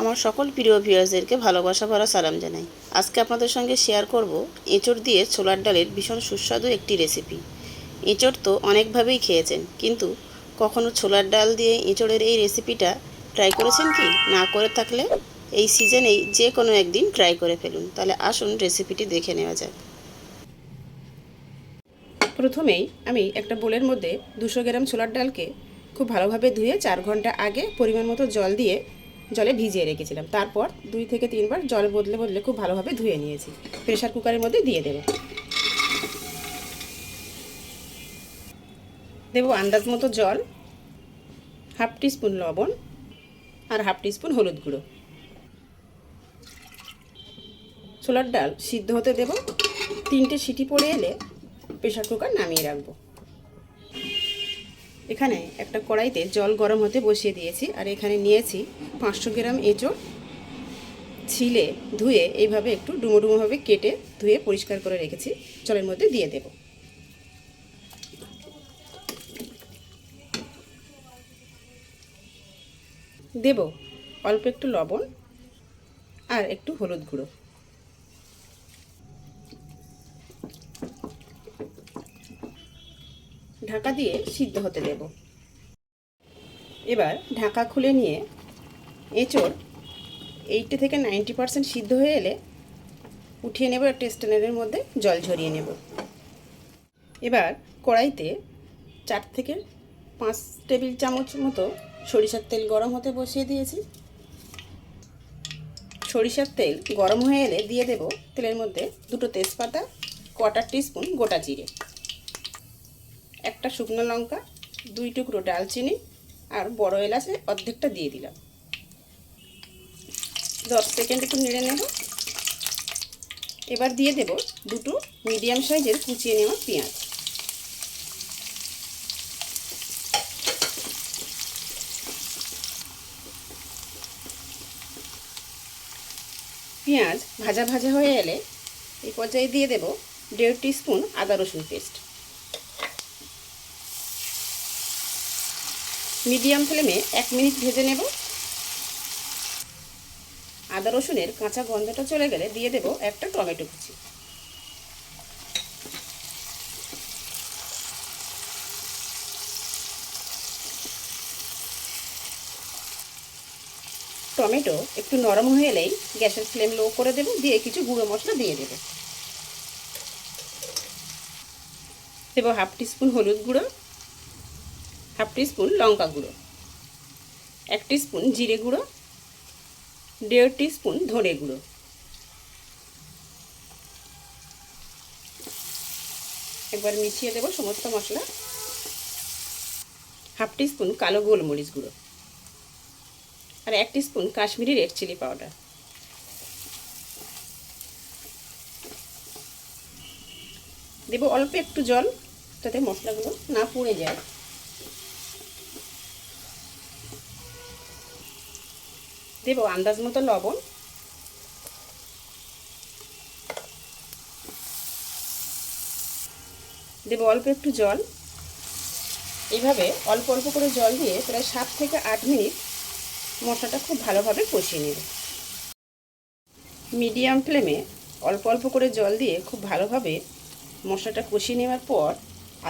আমার সকল প্রিয় ভিউয়ার্সদেরকে ভালোবাসা ভরা সালাম জানাই। আজকে আপনাদের সঙ্গে শেয়ার করব এঁচড় দিয়ে ছোলার ডালের ভীষণ সুস্বাদু একটি রেসিপি। এঁচড় তো অনেকভাবেই খেয়েছেন, কিন্তু কখনো ছোলার ডাল দিয়ে এঁচড়ের এই রেসিপিটা ট্রাই করেছেন কি? না করে থাকলে এই সিজনেই যে কোনো একদিন ট্রাই করে ফেলুন। তাহলে আসুন রেসিপিটি দেখে নেওয়া যাক। প্রথমেই আমি একটা বোলের মধ্যে দুশো গ্রাম ছোলার ডালকে খুব ভালোভাবে ধুয়ে চার ঘণ্টা আগে পরিমাণ মতো জল দিয়ে জলে ভিজিয়ে রেখেছিলাম। তারপর দুই থেকে তিনবার জল বদলে বদলে খুব ভালোভাবে ধুয়ে নিয়েছি। প্রেশার কুকারের মধ্যে দিয়ে দেব। দেব আন্দাজ মতো জল, হাফ টিস্পুন লবণ আর হাফ টিস্পুন হলুদ গুঁড়ো। ছোলার ডাল সিদ্ধ হতে দেব। তিনটে সিটি পড়ে এলে প্রেশার কুকার নামিয়ে রাখব। এখানে একটা কড়াইতে জল গরম হতে বসিয়ে দিয়েছি, আর এখানে নিয়েছি পাঁচশো গ্রাম এঁচড় ছিলে ধুয়ে এইভাবে একটু ডুমো ডুমোভাবে কেটে ধুয়ে পরিষ্কার করে রেখেছি। জলের মধ্যে দিয়ে দেব। দেব অল্প একটু লবণ আর একটু হলুদ গুঁড়ো। ঢাকা দিয়ে সিদ্ধ হতে দেব। এবার ঢাকা খুলে নিয়ে এঁচড় এইটটি থেকে নাইনটি পারসেন্ট সিদ্ধ হয়ে এলে উঠিয়ে নেব একটা স্ট্যান্ডারের মধ্যে জল ঝরিয়ে নেব। এবার কড়াইতে চার থেকে পাঁচ টেবিল চামচ মতো সরিষার তেল গরম হতে বসিয়ে দিয়েছি। সরিষার তেল গরম হয়ে এলে দিয়ে দেব তেলের মধ্যে দুটো তেজপাতা কোয়াটার টিস্পুন গোটা জিরে। একটা শুকনো লঙ্কা, দুই টুকরো ডালচিনি আর বড় এলাচে অর্ধেকটা দিয়ে দিলাম। দশ সেকেন্ড একটু নেড়ে নেব। এবার দিয়ে দেব দুটো মিডিয়াম সাইজের কুচিয়ে নেওয়া পেঁয়াজ। পেঁয়াজ ভাজা ভাজা হয়ে এলে এই পর্যায়ে দিয়ে দেব দেড় স্পুন আদা রসুন পেস্ট। মিডিয়াম ফ্লেমে এক মিনিট ভেজে নেব। আদা রসুনের কাঁচা গন্ধটা চলে গেলে দিয়ে দেব একটা টমেটো কুচি। টমেটো একটু নরম হয়ে এলেই গ্যাসের ফ্লেম লো করে দেব, দিয়ে কিছু গুঁড়ো মশলা দিয়ে দেব। দেব হাফ টিস্পুন হলুদ গুঁড়ো। হাফ টিস্পুন লঙ্কা গুঁড়ো। এক টিস্পুন জিরে গুঁড়ো। দেড় টিস্পুন ধনে গুঁড়ো। একবার মিশিয়ে দেব সমস্ত মশলা। হাফ টিস্পুন কালো গোলমরিচ গুঁড়ো। আর এক teaspoon Kashmiri red chilli powder. দেব অল্প একটু জল, যাতে মশলাগুলো না পুড়ে যায়। দেব আন্দাজ মতো লবণ। দেব অল্প একটু জল। এইভাবে অল্প অল্প করে জল দিয়ে প্রায় সাত থেকে আট মিনিট মশলাটা খুব ভালোভাবে কষিয়ে নেব। মিডিয়াম ফ্লেমে অল্প অল্প করে জল দিয়ে খুব ভালোভাবে মশলাটা কষিয়ে নেওয়ার পর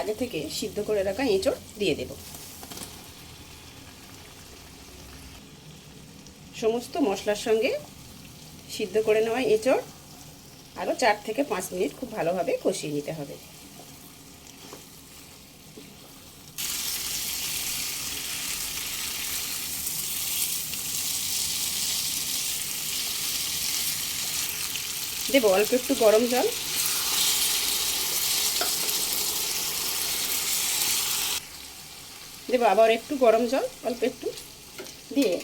আগে থেকে সিদ্ধ করে রাখা এঁচড় দিয়ে দেব। সমস্ত মশলার সঙ্গে সিদ্ধ করে নেওয়া এঁচড়। আরও চার থেকে পাঁচ মিনিট খুব ভালোভাবে কষিয়ে নিতে হবে। দেব অল্প একটু গরম জল। দেবো আবার একটু গরম জল, অল্প একটু। দিয়ে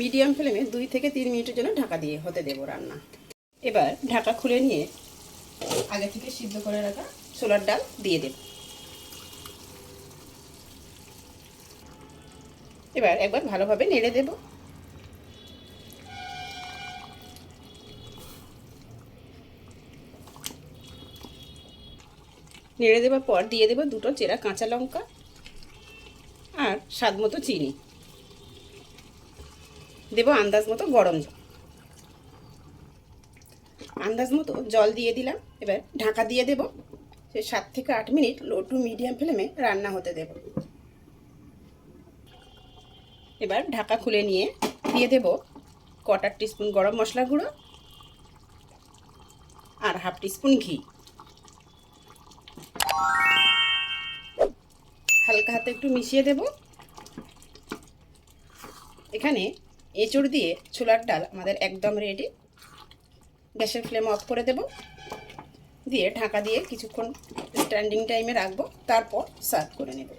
মিডিয়াম ফ্লেমে দুই থেকে তিন মিনিটের জন্য ঢাকা দিয়ে হতে দেবো রান্না। এবার ঢাকা খুলে নিয়ে আগে থেকে সিদ্ধ করে রাখা ছোলার ডাল দিয়ে দেব। এবার একবার ভালোভাবে নেড়ে দেব। নেড়ে দেওয়ার পর দিয়ে দেবো দুটো চেরা কাঁচা লঙ্কা আর স্বাদ মতো চিনি। দেবো আন্দাজ মতো গরম জল। আন্দাজ মতো জল দিয়ে দিলাম। এবার ঢাকা দিয়ে দেব। সে সাত থেকে আট মিনিট লো টু মিডিয়াম ফ্লেমে রান্না হতে দেব। এবার ঢাকা খুলে নিয়ে দিয়ে দেব কটার টিস্পুন গরম মশলা গুঁড়ো আর হাফ টিস্পুন ঘি। হালকা হাতে একটু মিশিয়ে দেব। এখানে এঁচড় দিয়ে ছোলার ডাল আমাদের একদম রেডি গ্যাসের ফ্লেম অফ করে দেব। দিয়ে ঢাকা দিয়ে কিছুক্ষণ স্ট্যান্ডিং টাইমে রাখব। তারপর সার্ভ করে নেব।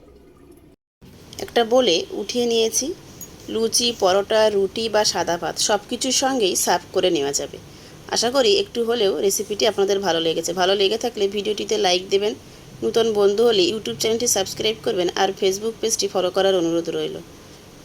একটা বলে উঠিয়ে নিয়েছি। লুচি, পরোটা, রুটি বা সাদা ভাত সব কিছুর সঙ্গেই সার্ভ করে নেওয়া যাবে। আশা করি একটু হলেও রেসিপিটি আপনাদের ভালো লেগেছে। ভালো লেগে থাকলে ভিডিওটিতে লাইক দেবেন। নতুন বন্ধু হলে ইউটিউব চ্যানেলটি সাবস্ক্রাইব করবেন আর ফেসবুক পেজটি ফলো করার অনুরোধ রইল।